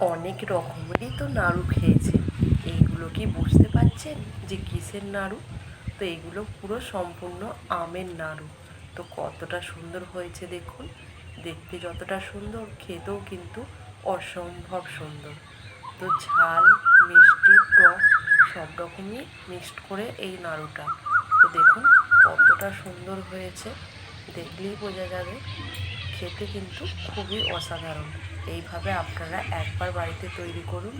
অনেক রকমেরই তো নাড়ু খেয়েছে। এইগুলো কি বুঝতে পারছেন যে কিসের নাড়ু? তো এগুলো পুরো সম্পূর্ণ আমের নাড়ু। তো কতটা সুন্দর হয়েছে দেখুন। দেখতে যতটা সুন্দর, খেতেও কিন্তু অসম্ভব সুন্দর। তো ঝাল, মিষ্টি, টক, সব রকমই মিক্সড করে এই নাড়ুটা। তো দেখুন কতটা সুন্দর হয়েছে। দেখলেই বোঝা যাবে। খেতে কিন্তু খুবই অসাধারণ। এইভাবে আপনারা একবার বাড়িতে তৈরি করুন।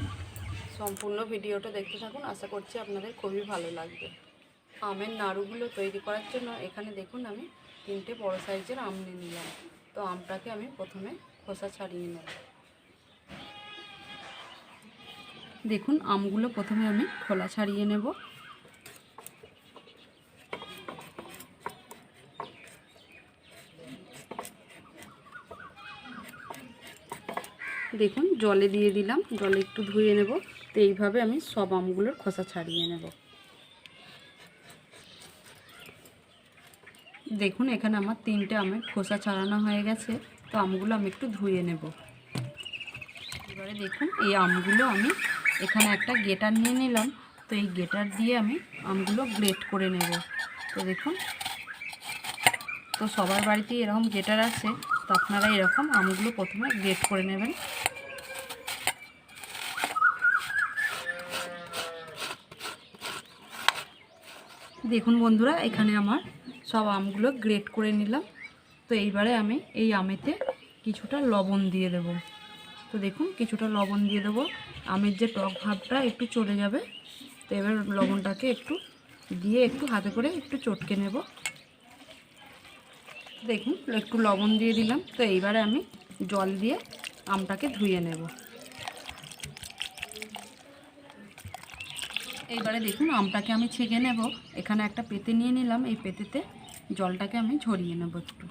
সম্পূর্ণ ভিডিওটা দেখতে থাকুন, আশা করছি আপনাদের খুবই ভালো লাগবে। আমের নাড়ুগুলো তৈরি করার জন্য এখানে দেখুন আমি তিনটে বড় সাইজের আম নিয়ে নিলাম। তো আমটাকে আমি প্রথমে খোসা ছাড়িয়ে নেব। দেখুন, আমগুলো প্রথমে আমি খোলা ছাড়িয়ে নেব। দেখুন, জলে দিয়ে দিলাম। জলে একটু ধুয়ে নেব। তো এইভাবে আমি সব আমগুলোর খোসা ছাড়িয়ে নেব। দেখুন, এখানে আমার তিনটে আমের খোসা ছাড়ানো হয়ে গেছে। তো আমগুলো আমি একটু ধুয়ে নেব। এবারে দেখুন, এই আমগুলো আমি এখানে একটা গেটার নিয়ে নিলাম। তো এই গেটার দিয়ে আমি আমগুলো গ্রেট করে নেব। তো দেখুন, তো সবার বাড়িতেই এরকম গেটার আছে। তো আপনারা এরকম আমগুলো প্রথমে গ্রেট করে নেবেন। দেখুন বন্ধুরা, এখানে আমার সব আমগুলো গ্রেট করে নিলাম। তো এইবারে আমি এই আমেতে কিছুটা লবণ দিয়ে দেব। তো দেখুন, কিছুটা লবণ দিয়ে দেবো। আমের যে টক ভাবটা একটু চলে যাবে, তো এবার লবণটাকে একটু দিয়ে একটু হাতে করে একটু চটকে নেব। দেখুন, একটু লবণ দিয়ে দিলাম। তো এইবারে আমি জল দিয়ে আমটাকে ধুয়ে নেব। এইবারে দেখুন, আমটাকে আমি ছেঁকে নেব। এখানে একটা পেতে নিয়ে নিলাম, এই পেতেতে জলটাকে আমি ঝরিয়ে নেব একটু।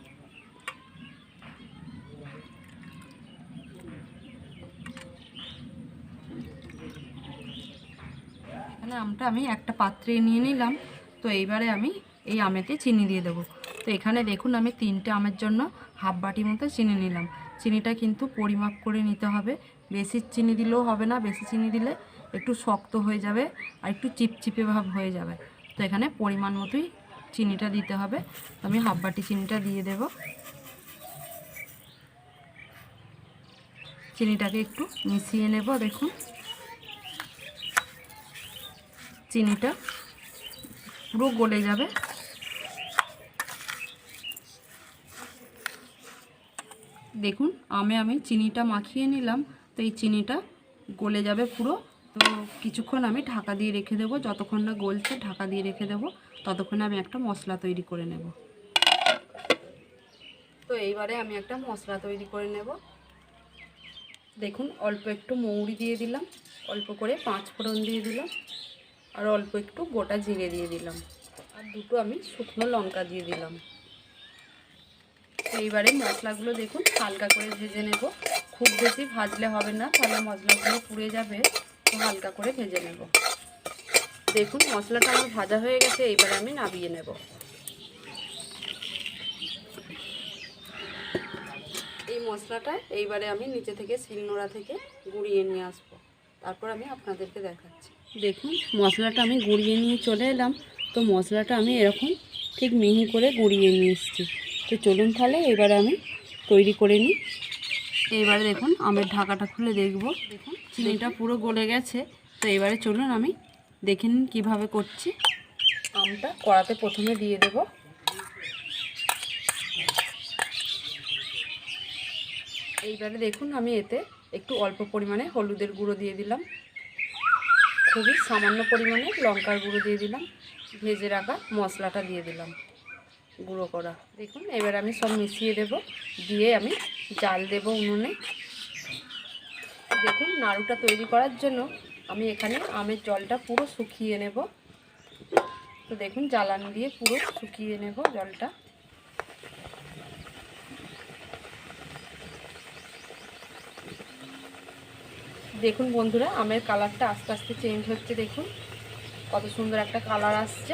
এখানে আমটা আমি একটা পাত্রে নিয়ে নিলাম। তো এইবারে আমি এই আমেতে চিনি দিয়ে দেবো। তো এখানে দেখুন, আমি তিনটে আমের জন্য হাফ বাটি মতো চিনি নিলাম। চিনিটা কিন্তু পরিমাপ করে নিতে হবে। বেশি চিনি দিলেও হবে না, বেশি চিনি দিলে একটু শক্ত হয়ে যাবে আর একটু চিপচিপে ভাব হয়ে যাবে। তো এখানে পরিমাণ মতোই চিনিটা দিতে হবে। আমি হাফ বাটি চিনিটা দিয়ে দেব। চিনিটাকে একটু মিশিয়ে নেব, দেখুন। চিনিটা পুরো গলে যাবে। দেখুন, আমি আমি চিনিটা মাখিয়ে নিলাম। তো এই চিনিটা গলে যাবে পুরো। তো কিছুক্ষণ আমি ঢাকা দিয়ে রেখে দেবো। যতক্ষণ না গলছে ঢাকা দিয়ে রেখে দেবো। ততক্ষণে আমি একটা মশলা তৈরি করে নেব। তো এইবারে আমি একটা মশলা তৈরি করে নেব। দেখুন, অল্প একটু মৌরি দিয়ে দিলাম। অল্প করে পাঁচ ফোড়ন দিয়ে দিলাম। আর অল্প একটু গোটা জিরে দিয়ে দিলাম। আর দুটো আমি শুকনো লঙ্কা দিয়ে দিলাম। এইবারে মশলাগুলো দেখুন, হালকা করে ভেজে নেব। খুব বেশি ভাজলে হবে না, তাহলে মশলাগুলো পুড়ে যাবে। তো হালকা করে ভেজে নেব। দেখুন, মশলাটা আমার ভাজা হয়ে গেছে, এইবারে আমি নাবিয়ে নেব। এই মশলাটা এইবারে আমি নিচে থেকে, শিলনোড়া থেকে গুঁড়িয়ে নিয়ে আসব। তারপর আমি আপনাদেরকে দেখাচ্ছি। দেখুন, মশলাটা আমি গুঁড়িয়ে নিয়ে চলে এলাম। তো মশলাটা আমি এরকম ঠিক মিহি করে গুঁড়িয়ে নিয়ে এসেছি। তো চলুন তাহলে এবারে আমি তৈরি করে নিই। এবারে দেখুন, আমের ঢাকাটা খুলে দেখব। দেখুন চিনিটা পুরো গলে গেছে, তো এবারে চলুন আমি দেখে নিন কীভাবে করছি। আমটা কড়াতে প্রথমে দিয়ে দেব। এইবারে দেখুন, আমি এতে একটু অল্প পরিমাণে হলুদের গুঁড়ো দিয়ে দিলাম। খুবই সামান্য পরিমাণে লঙ্কার গুঁড়ো দিয়ে দিলাম। ভেজে রাখা মশলাটা দিয়ে দিলাম। গুঁড়ো করা। দেখুন, এবার আমি সব মিশিয়ে দেব। দিয়ে আমি জাল দেব উনুনে। দেখুন, নাড়ুটা তৈরি করার জন্য আমি এখানে আমের জলটা পুরো শুকিয়ে নেব। তো দেখুন, জ্বালান দিয়ে পুরো শুকিয়ে নেব জলটা। দেখুন বন্ধুরা, আমের কালারটা আস্তে আস্তে চেঞ্জ হচ্ছে, দেখুন। কত সুন্দর একটা কালার আসছে।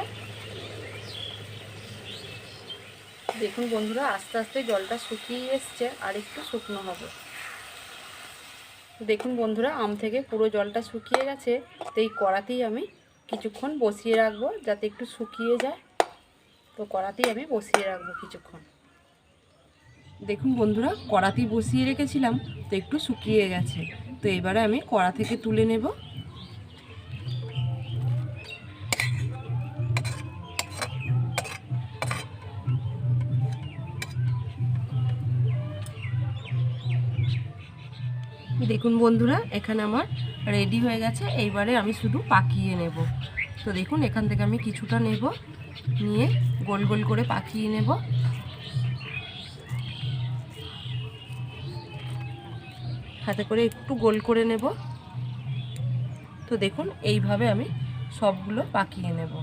দেখুন বন্ধুরা, আস্তে আস্তে জলটা শুকিয়ে এসছে, আর একটু শুকনো হবে। দেখুন বন্ধুরা, আম থেকে পুরো জলটা শুকিয়ে গেছে, তো এই কড়াতেই আমি কিছুক্ষণ বসিয়ে রাখব, যাতে একটু শুকিয়ে যায়। তো কড়াতেই আমি বসিয়ে রাখব কিছুক্ষণ। দেখুন বন্ধুরা, কড়াতেই বসিয়ে রেখেছিলাম, তো একটু শুকিয়ে গেছে। তো এবারে আমি কড়া থেকে তুলে নেব। দেখুন বন্ধুরা, এখানে আমার রেডি হয়ে গেছে। এইবারে আমি শুধু পাকিয়ে নেব। তো দেখুন, এখান থেকে আমি কিছুটা নেব। নিয়ে গোল গোল করে পাকিয়ে নেব। হাতে করে একটু গোল করে নেব। তো দেখুন, এইভাবে আমি সবগুলো পাকিয়ে নেব।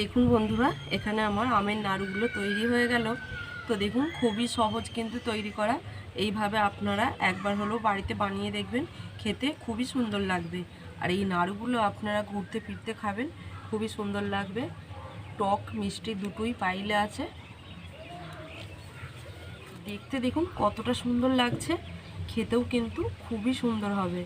দেখুন বন্ধুরা, এখানে আমার আমের নাড়ুগুলো তৈরি হয়ে গেল। তো দেখুন, খুবই সহজ কিন্তু তৈরি করা। এইভাবে আপনারা একবার হলেও বাড়িতে বানিয়ে দেখবেন, খেতে খুবই সুন্দর লাগবে। আর এই নাড়ুগুলো আপনারা ঘুরতে ফিরতে খাবেন, খুবই সুন্দর লাগবে। টক, মিষ্টি দুটোই পাইলে আছে। দেখতে দেখুন কতটা সুন্দর লাগছে, খেতেও কিন্তু খুবই সুন্দর হবে।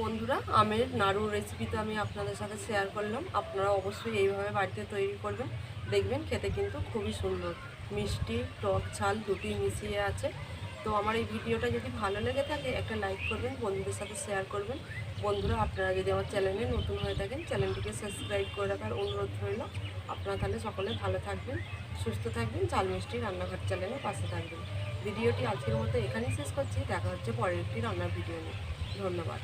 বন্ধুরা, আমের নাড়ুর রেসিপি তো আমি আপনাদের সাথে শেয়ার করলাম। আপনারা অবশ্যই এইভাবে বাড়িতে তৈরি করবেন। দেখবেন খেতে কিন্তু খুবই সুন্দর। মিষ্টি, টক, ঝাল দুটি মিশিয়ে আছে। তো আমার এই ভিডিওটা যদি ভালো লেগে থাকে, একটা লাইক করবেন, বন্ধুদের সাথে শেয়ার করবেন। বন্ধুরা, আপনারা যদি আমার চ্যানেলে নতুন হয়ে থাকেন চ্যানেলটিকে সাবস্ক্রাইব করে রাখার অনুরোধ রইল। আপনারা তাহলে সকলে ভালো থাকবেন, সুস্থ থাকবেন চাল মিষ্টি রান্নাঘর চ্যানেলে পাশে থাকবেন। ভিডিওটি আজকের মতো এখানেই শেষ করছি। দেখা হচ্ছে পরের একটি রান্নার ভিডিও নিয়ে। ধন্যবাদ।